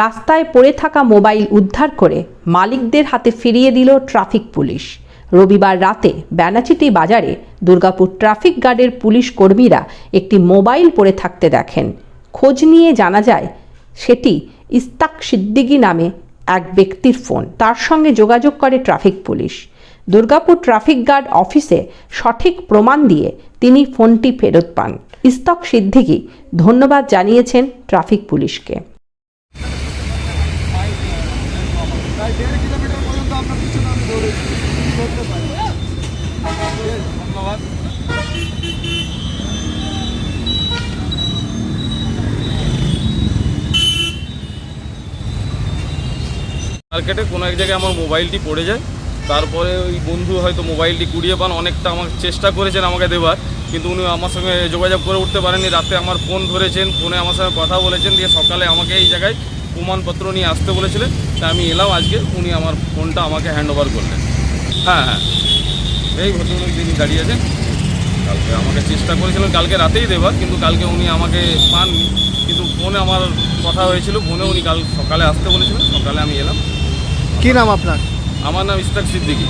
রাস্তায় পড়ে থাকা মোবাইল উদ্ধার করে মালিকদের হাতে ফিরিয়ে দিল ট্রাফিক পুলিশ। রবিবার রাতে ব্যানাচিটি বাজারে দুর্গাপুর ট্রাফিক গার্ডের পুলিশ কর্মীরা একটি মোবাইল পড়ে থাকতে দেখেন। খোঁজ নিয়ে জানা যায়, সেটি ইস্তাক সিদ্দিগি নামে এক ব্যক্তির ফোন। তার সঙ্গে যোগাযোগ করে traffic police. Durgapur traffic guard অফিসে সঠিক প্রমাণ দিয়ে তিনি ফোনটি ফেরত পান। ইস্তক সিদ্দিকি ধন্যবাদ জানিয়েছেন ট্রাফিক পুলিশকে। প্রায় দেড় কিলোমিটার পর্যন্ত আপনার পিছনে আমি করতে পারি। ধন্যবাদ। মার্কেটে কোনো এক জায়গায় আমার মোবাইলটি পড়ে যায়। তারপরে ওই বন্ধু হয়তো মোবাইলটি কুড়িয়ে পান। অনেকটা আমার চেষ্টা করেছেন আমাকে দেওয়ার। কিন্তু উনি আমার সঙ্গে যোগাযোগ করে উঠতে পারেননি। রাতে আমার ফোন ধরেছেন, ফোনে আমার সঙ্গে কথা বলেছেন। দিয়ে সকালে আমাকে এই জায়গায় প্রমাণপত্র নিয়ে আসতে বলেছিলেন তা আমি এলাম আজকে উনি আমার ফোনটা আমাকে হ্যান্ড ওভার করলেন। হ্যাঁ হ্যাঁ। এই ভদ্রলোক যিনি দাঁড়িয়ে আছেন কালকে আমাকে চেষ্টা করেছিলেন কালকে রাতেই দেবার কিন্তু কালকে উনি আমাকে পাননি। কিন্তু ফোনে আমার কথা হয়েছিল ফোনে উনি কাল সকালে আসতে বলেছিলেন সকালে আমি এলাম। কি নাম আপনার? আমার নাম ইস্তাক সিদ্দিকী।